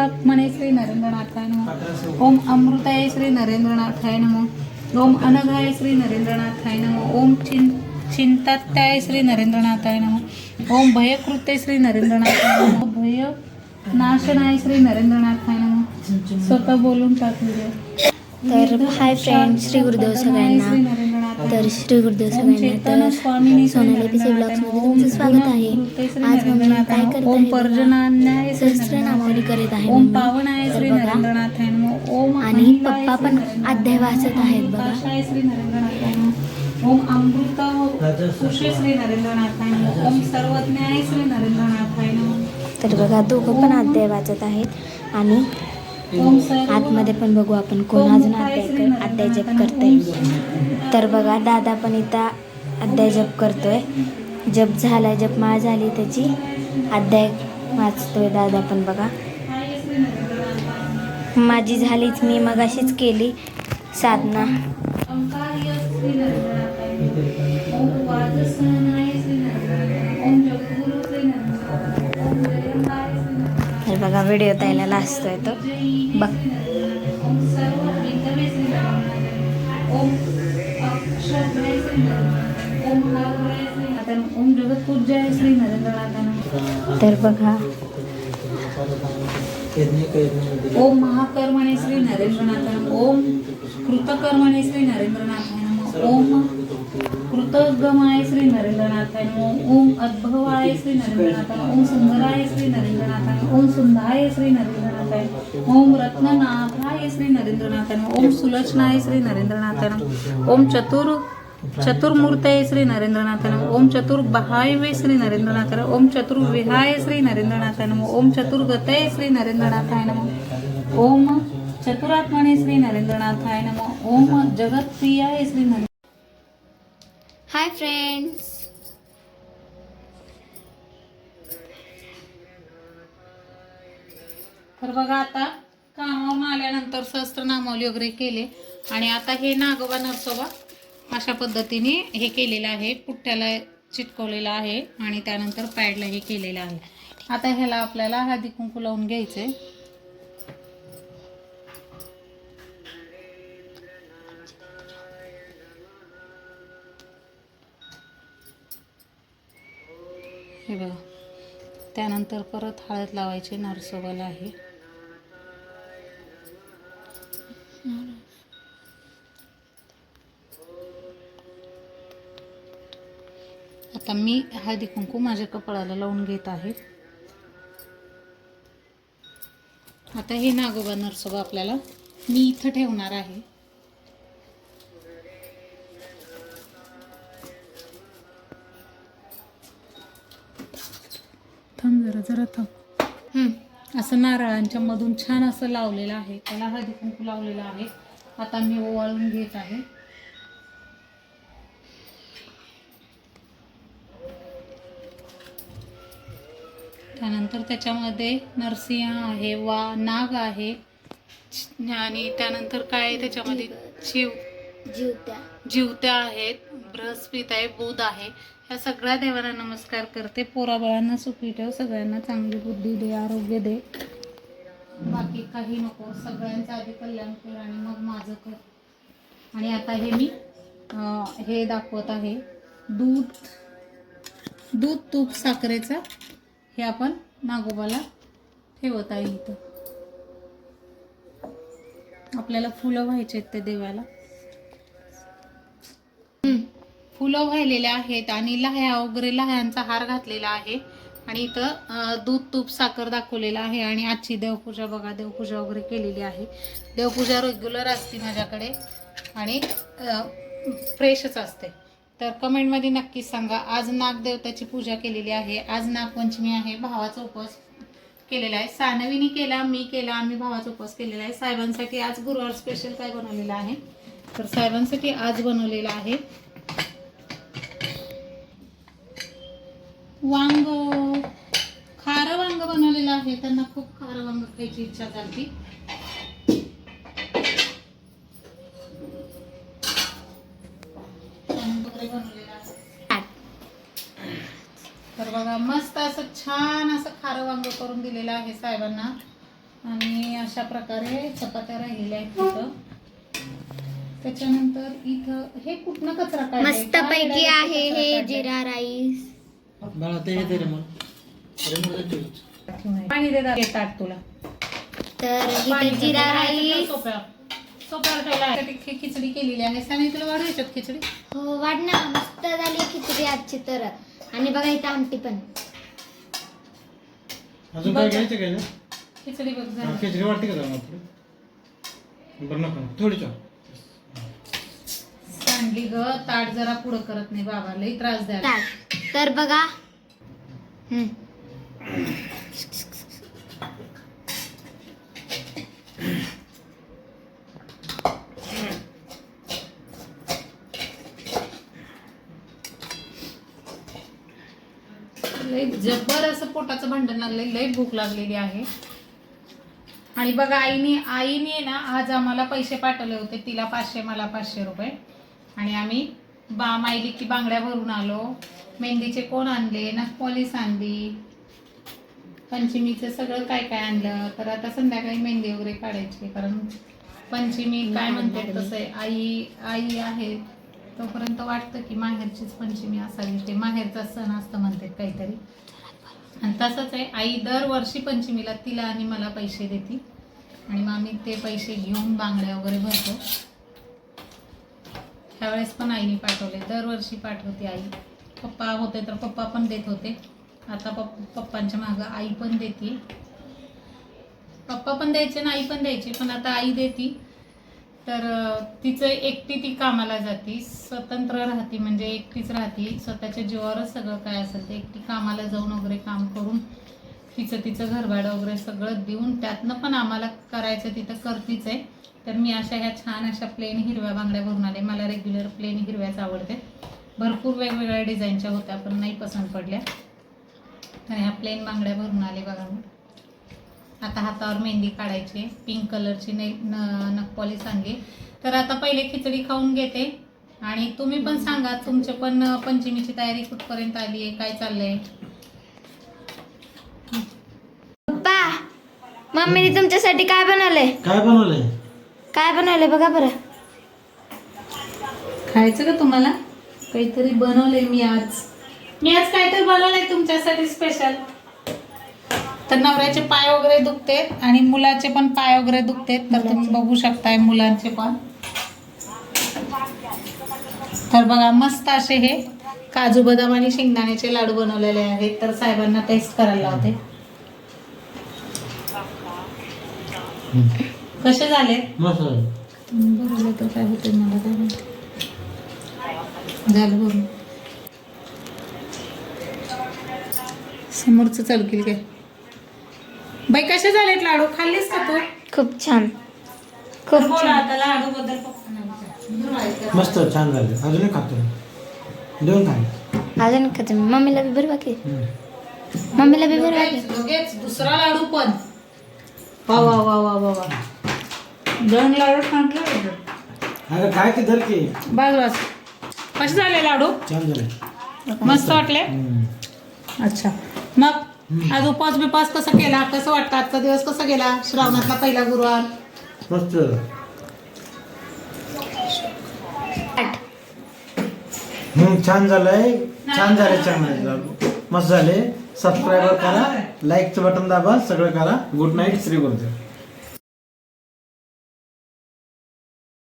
आत्मने श्री नरेंद्रनाथाय नमः। ओम अमृताय श्री नरेंद्रनाथाय नमः। ओम अनघाय श्री नरेंद्रनाथाय नमः। ओम चिं चिंतात्याय श्री नरेंद्रनाथाय नमः। ओम भयकृत्य श्री नरेंद्रनाथाय नमः। भय नाशनाय श्री नरेंद्रनाथाय नमः। स्वतः बोलून टाकू तर हाय फ्रेंड श्री गुरुदेव सगळ्यांना. तर श्री गुरुदेव सगळ्यांना तर सोनाली पिसे ब्लॉग्समध्ये तुमचं स्वागत आहे. आज मम्मी काय करत ओम. पर्जनान्याय करीत आहे ओम. पावनाय श्री नमः. ओम आणि पप्पा पण अध्याय वाचत आहेत बघा. श्री नरेंद्रनाथाय नमः. ओम अमृत श्री नरेंद्रनाथाय नमः. ओम सर्वज्ञाय श्री नरेंद्रनाथाय नमः. तर बघा दोघं पण अध्याय वाचत आहेत. आणि आतमध्ये पण बघू आपण कोण अजून अध्याय कर- अध्याय तर बघा दादा पण इथं अध्याय जप करतोय. जप झालाय जपमाळ झाली त्याची. अध्याय वाचतोय दादा पण बघा. माझी झालीच मी मग अशीच केली साधना. बघा व्हिडिओ ताईला लाजतोय तो बघ. तर बघा. ओम महाकर्मणे श्री नरेंद्रनाथाय ओम कृतकर्मणे श्री नरेंद्रनाथाय नमः ओम कृतगमाय श्री नरेंद्रनाथाय नमः ओम अद्भवाय श्री नरेंद्रनाथाय ओम सुंदराय श्री नरेंद्रनाथाय ओम सुंदाय श्री नरेंद्रनाथाय ओम रत्ननाथाय श्री नरेंद्रनाथाय नमः ओम सुलक्षणाय श्री नरेंद्रनाथाय नमः ओम चतुर चतुर्मूर्तये श्री नरेंद्रनाथाय नमः ओम चतुर्बहायवे श्री नरेंद्रनाथाय नमः ओम चतुर्विहाय श्री नरेंद्रनाथाय नमः ओम चतुर्गतये श्री नरेंद्रनाथाय नमः ओम चतुरात्मने श्री नरेंद्रनाथाय नमः हाय फ्रेंड्स तर बघा आता कामावरून आल्यानंतर सहस्त्रनामावली वगैरे केले. आणि आता हे नागोबा नरसोबा अशा पद्धतीने हे केलेलं आहे. पुठ्ठ्याला चिटकवलेलं आहे आणि त्यानंतर पॅडला हे केलेलं आहे. आता ह्याला आपल्याला हळदी कुंकू लावून घ्यायचंय. हे बघा. त्यानंतर परत हळद लावायची नरसोबाला आहे. आता मी हळदी कुंकू माझ्या कपाळाला लावून घेत आहे. आता हे नागोबा नरसोबा आपल्याला मी इथं ठेवणार आहे. थांब जरा जरा थांब. हं, असं नारळांच्या मधून छान असं लावलेलं आहे. त्याला हळदी कुंकू लावलेलं आहे. आता मी ओवाळून घेत आहे. त्यानंतर त्याच्यामध्ये नरसिंह आहे वा नाग आहे आणि त्यानंतर काय आहे त्याच्यामध्ये? शिव जीवत्या. जिवत्या आहेत बृहस्पती आहे बुध आहे. ह्या सगळ्या देवांना नमस्कार करते. पोराबाळांना सुखी ठेव सगळ्यांना चांगली बुद्धी दे आरोग्य दे. बाकी काही नको सगळ्यांचं आधी कल्याण कर आणि मग माझं कर. आणि आता हे मी हे दाखवत आहे. दूध दूध तूप साखरेचं हे आपण नागोबाला ठेवत आहे इथं. आपल्याला फुलं व्हायचे आहेत ते देवाला. फुलं वाहिलेले आहेत आणि लाह्या वगैरे लाह्यांचा हार घातलेला आहे. आणि इथं दूध तूप साखर दाखवलेलं आहे आणि आजची देवपूजा बघा देवपूजा वगैरे केलेली आहे. देवपूजा रेग्युलर असते माझ्याकडे आणि फ्रेशच असते. तर कमेंटमध्ये नक्कीच सांगा आज नागदेवताची पूजा केलेली आहे. आज नागपंचमी आहे भावाचा उपवास केलेला आहे. सानवीने केला मी केला आम्ही भावाचा उपवास केलेला आहे. साहेबांसाठी आज गुरुवार स्पेशल काय बनवलेलं आहे? तर साहेबांसाठी आज बनवलेलं आहे वांग खारं वांग बनवलेलं आहे. त्यांना खूप खारं वांग खायची इच्छा झाली. तर बघा मस्त असं छान असं खारं वांग करून दिलेलं आहे साहेबांना. अशा प्रकारे चपात्या राहिलेल्या आहेत तिथं. त्याच्यानंतर इथं हे कुठनं कचरा? मस्त पैकी आहे हे? जिरा राईस. बाळा ते येते रे मग. पाणी दे दादा, ताट तुला. तर पाणी इथे दे, जिरा तुला राईस सोप्यावर सोप्यावर ठेवला आहे. त्यासाठी खि- खिचडी केलेली आहे. सानी तुला वाढवायच्यात खिचडी? हो वाढ ना. मस्त झाली खिचडी आजची तर. आणि बघा इथं आमटी पण. अजून काय घ्यायचं काय खिचडी बघ झाली. खिचडी वाटते का जाऊ आपलं? बरं नको थोडी सांडली ग. ताट जरा पुढं करत नाही बाबा. लई त्रास द्या ताट. तर बघा हम्म. लई जबर असं पोटाचं भांडण लागलंय लय भूक लागलेली आहे. आणि बघा आईने आईने ना आज आम्हाला पैसे पाठवले होते तिला पाचशे मला पाचशे रुपये. आणि आम्ही बा मायली की बांगड्या भरून आलो. मेहंदीचे कोण आणले पॉलिस आणली पंचमीचं सगळं काय काय आणलं तर आता संध्याकाळी मेहंदी वगैरे काढायची कारण पंचमी काय म्हणतात तसं आहे आई आई आहे तोपर्यंत वाटतं की माहेरचीच पंचमी असावी ते माहेरचा सण असतं म्हणतात काहीतरी. आणि तसंच आहे आई दरवर्षी पंचमीला तिला आणि मला पैसे देते. आणि मग आम्ही ते पैसे घेऊन बांगड्या वगैरे भरतो. त्यावेळेस पण आईने पाठवले दरवर्षी पाठवते आई. पप्पा होते तर पप्पा पण देत होते. आता पप पप्पांच्या मागं आई पण देते. पप्पा पण द्यायचे ना आई पण द्यायची पण आता आई देती. तर तिचं एकटी ती कामाला जाती. स्वतंत्र राहती म्हणजे एकटीच राहती. स्वतःच्या जीवावरच सगळं काय असेल ते एकटी कामाला जाऊन वगैरे काम करून तिचं तिचं घरभाडं वगैरे सगळं देऊन त्यातनं पण आम्हाला करायचं तिथं करतीच आहे. तर मी अशा ह्या छान अशा प्लेन हिरव्या बांगड्या भरून आले. मला रेग्युलर प्लेन हिरव्याच आवडते. भरपूर वेगवेगळ्या डिझाईनच्या होत्या पण नाही पसंत पडल्या. तर ह्या प्लेन बांगड्या भरून आले बघा मी. आता हातावर मेहंदी काढायची पिंक कलरची ने न नखपॉलिश आणली. तर आता पहिले खिचडी खाऊन घेते. आणि तुम्ही पण सांगा तुमच्या पण पंचमीची तयारी कुठपर्यंत आली आहे काय चाललंय? पप्पा मम्मीने तुमच्यासाठी काय बनवलंय? काय बनवलंय? काय बनवलंय बघा बरं. खायचं का तुम्हाला? काहीतरी बनवलंय मी आज. मी आज काहीतरी बनवलंय तुमच्यासाठी स्पेशल तर नवऱ्याचे पाय वगैरे दुखतेत आणि मुलाचे पण पाय वगैरे दुखतेत तर तुम्ही बघू शकताय मुलांचे पण. तर बघा मस्त असे हे काजू बदाम आणि शेंगदाण्याचे लाडू बनवलेले आहेत. तर साहेबांना टेस्ट करायला लावते. कसे झाले? काय होते मला काय. झालं बरोबर समोरचं चलकील काय? बाई कसे झालेत लाडू? खाल्लीस का तू? खूप छान. खूप बोला छान. आता लाडू बद्दल. मस्त छान झाले. अजूनही खातो. देऊन खा अजून का तुम्ही मम्मीला बी भरवा की. मम्मीला बी भरवा की. लगेच लगेच. दुसरा लाडू पण. वा वा वा वा वा वा. दोन लाडू सांगितलं अगं काय की धर की. बस कसे झाले लाडू? छान झाले. मस्त वाटले. अच्छा. मग आज उपवास बिपास कसं केला? कसं वाटतं? आजचा दिवस कसा गेला? श्रावणातला पहिला गुरुवार? मस्त. हम्म, छान झालंय. छान झाले छान झाले मस्त झाले. सबस्क्राईबर करा. लाईकचं बटन दाबा. सगळं करा. Good night Shri Gurudev